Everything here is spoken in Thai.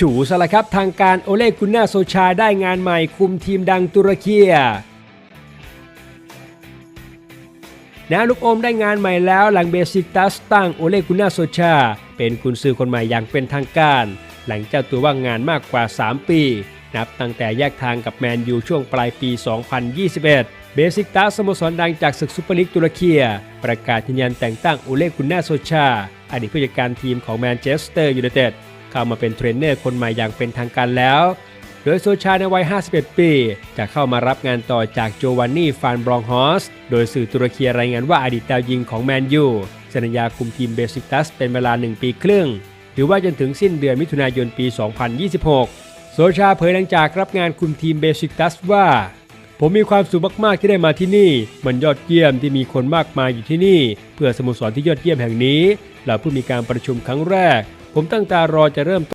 ฉูซะละครับทางการโอเลกุนนาโซชาได้งานใหม่คุมทีมดังตุรกีนวลูกอมได้งานใหม่แล้วหลังเบซิกตัสตั้งโอเลกุนนาโซชา เป็นกุนซือคนใหม่อย่างเป็นทางการ หลังเจ้าตัวว่างงานมากกว่า 3 ปี นับตั้งแต่แยกทางกับแมนยูช่วงปลายปี 2021 เบซิกตัสสโมสรดังจากศึกซุปเปอร์ลีกตุรกีประกาศยืนยันแต่งตั้งโอเลกุนนาโซชา อดีตผู้จัดการทีมของแมนเชสเตอร์ยูไนเต็ด เข้ามาเป็นเทรนเนอร์คนใหม่อย่างเป็นทางการแล้ว โดยโซชาในวัย 51 ปี จะเข้ามารับงานต่อจากโจวานนี่ฟานบรองฮอส โดยสื่อตุรกีรายงานว่าอดีตดาวยิงของแมนยูสัญญาคุมทีมเบสิกตัสเป็นเวลา 1 ปีครึ่ง หรือว่าจนถึงสิ้นเดือนมิถุนายนปี 2026 โซชาเผยหลังจากรับงานคุมทีมเบสิกตัสว่าผมมีความสุขมาก ๆ ที่ได้มาที่นี่ มันยอดเยี่ยมที่มีคนมากมายอยู่ที่นี่ เพื่อสโมสรที่ยอดเยี่ยมแห่งนี้ เราเพิ่งมีการประชุมครั้งแรก ผมตั้งตารอจะเริ่ม